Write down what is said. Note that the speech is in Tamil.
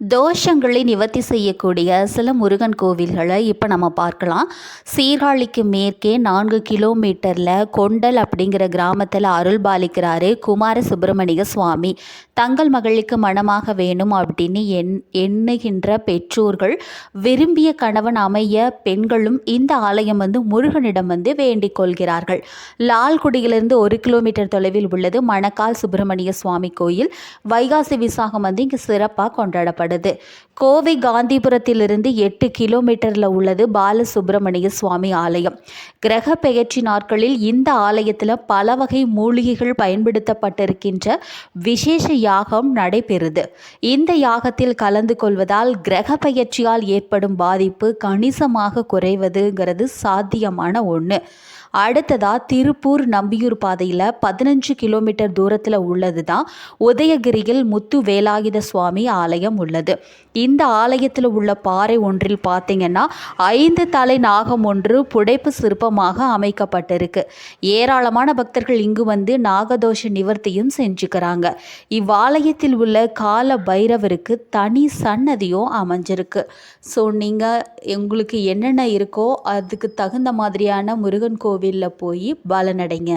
தோஷங்களை நிவர்த்தி செய்யக்கூடிய சில முருகன் கோவில்களை இப்போ நம்ம பார்க்கலாம். சீர்காழிக்கு மேற்கே நான்கு கிலோமீட்டரில் கொண்டல் அப்படிங்கிற கிராமத்தில் அருள் பாலிக்கிறாரு குமார சுப்பிரமணிய சுவாமி. தங்கள் மகளுக்கு மனமாக வேணும் அப்படின்னு எண் எண்ணுகின்ற பெற்றோர்கள் விரும்பிய கணவன் அமைய பெண்களும் இந்த ஆலயம் வந்து முருகனிடம் வந்து வேண்டிக் கொள்கிறார்கள். லால்குடியிலிருந்து ஒரு கிலோமீட்டர் தொலைவில் உள்ளது மணக்கால் சுப்பிரமணிய சுவாமி கோயில். வைகாசி விசாகம் வந்து இங்கு சிறப்பாக காணப்படுது. கோவை காந்திபுரத்திலிருந்து எட்டு கிலோமீட்டரில் உள்ளது பாலசுப்பிரமணிய சுவாமி ஆலயம். கிரக பெயர்ச்சி நாட்களில் இந்த ஆலயத்தில் பல வகை மூலிகைகள் பயன்படுத்தப்பட்டிருக்கின்ற விசேஷ யாகம் நடைபெறுது. இந்த யாகத்தில் கலந்து கொள்வதால் கிரக பெயர்ச்சியால் ஏற்படும் பாதிப்பு கணிசமாக குறைவதுங்கிறது சாத்தியமான ஒன்று அடுத்ததா திருப்பூர் நம்பியூர் பாதையில் பதினஞ்சு கிலோமீட்டர் தூரத்தில் உள்ளது தான் உதயகிரியில் முத்து வேலாயுத சுவாமி ஆலயம் உள்ளது. இந்த ஆலயத்தில் உள்ள பாறை ஒன்றில் பார்த்தீங்கன்னா ஐந்து தலை நாகம் ஒன்று புடைப்பு சிற்பமாக அமைக்கப்பட்டிருக்கு. ஏராளமான பக்தர்கள் இங்கு வந்து நாகதோஷ நிவர்த்தியும் செஞ்சுக்கிறாங்க. இவ்வாலயத்தில் உள்ள கால பைரவருக்கு தனி சன்னதியும் அமைஞ்சிருக்கு. ஸோ நீங்கள் உங்களுக்கு என்னென்ன இருக்கோ அதுக்கு தகுந்த மாதிரியான முருகன் கோவில் கோவிலில் போய் பலனடைங்க